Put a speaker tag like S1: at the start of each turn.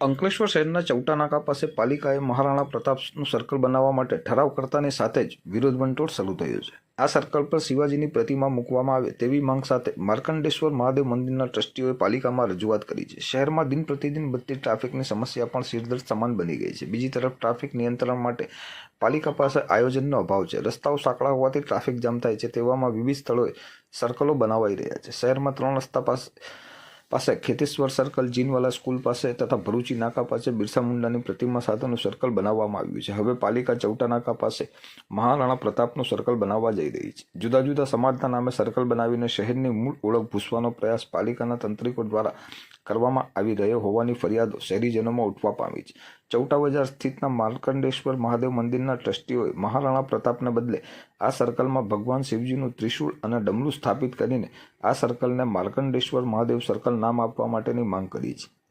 S1: અંકલેશ્વર શહેરના ચૌટા નાકા પાસે પાલિકાએ મહારાણા પ્રતાપનું સર્કલ બનાવવા માટે ઠરાવ કરતાની સાથે જ વિરોધ વંટોળ શરૂ થયો છે. આ સર્કલ પર શિવાજીની પ્રતિમા મૂકવામાં આવે તેવી માંગ સાથે માર્કંડેશ્વર મહાદેવ મંદિરના ટ્રસ્ટીઓએ પાલિકામાં રજૂઆત કરી છે. શહેરમાં દિન પ્રતિદિન વધતી ટ્રાફિકની સમસ્યા પણ સિરદર્દ સમાન બની ગઈ છે. બીજી તરફ ટ્રાફિક નિયંત્રણ માટે પાલિકા પાસે આયોજનનો અભાવ છે. રસ્તાઓ સાંકડા હોવાથી ટ્રાફિક જામ થાય છે તેવામાં વિવિધ સ્થળોએ સર્કલો બનાવાઈ રહ્યા છે. શહેરમાં ત્રણ રસ્તા પાસે પાસે ખેતેશ્વર સર્કલ, જીનવાલા સ્કૂલ પાસે તથા ભરૂચી નાકા પાસે બિરસા મુંડાની પ્રતિમા સાથેનું સર્કલ બનાવવામાં આવ્યું છે. હવે પાલિકા ચૌટા નાકા પાસે મહારાણા પ્રતાપનું સર્કલ બનાવવા જઈ રહી છે. જુદા જુદા સમાજના નામે સર્કલ બનાવીને શહેરની મૂળ ઓળખ ભૂસવાનો પ્રયાસ પાલિકાના તંત્રિકો દ્વારા કરવામાં આવી રહ્યો હોવાની ફરિયાદો શહેરીજનોમાં ઉઠવા પામી છે. ચૌટા બજાર સ્થિતના માર્કંડેશ્વર મહાદેવ મંદિરના ટ્રસ્ટીઓએ મહારાણા પ્રતાપને બદલે આ સર્કલમાં ભગવાન શિવજીનું ત્રિશૂળ અને ડમરું સ્થાપિત કરીને આ સર્કલને માર્કંડેશ્વર મહાદેવ સર્કલ નામ આપવા માટેની માંગ કરી છે.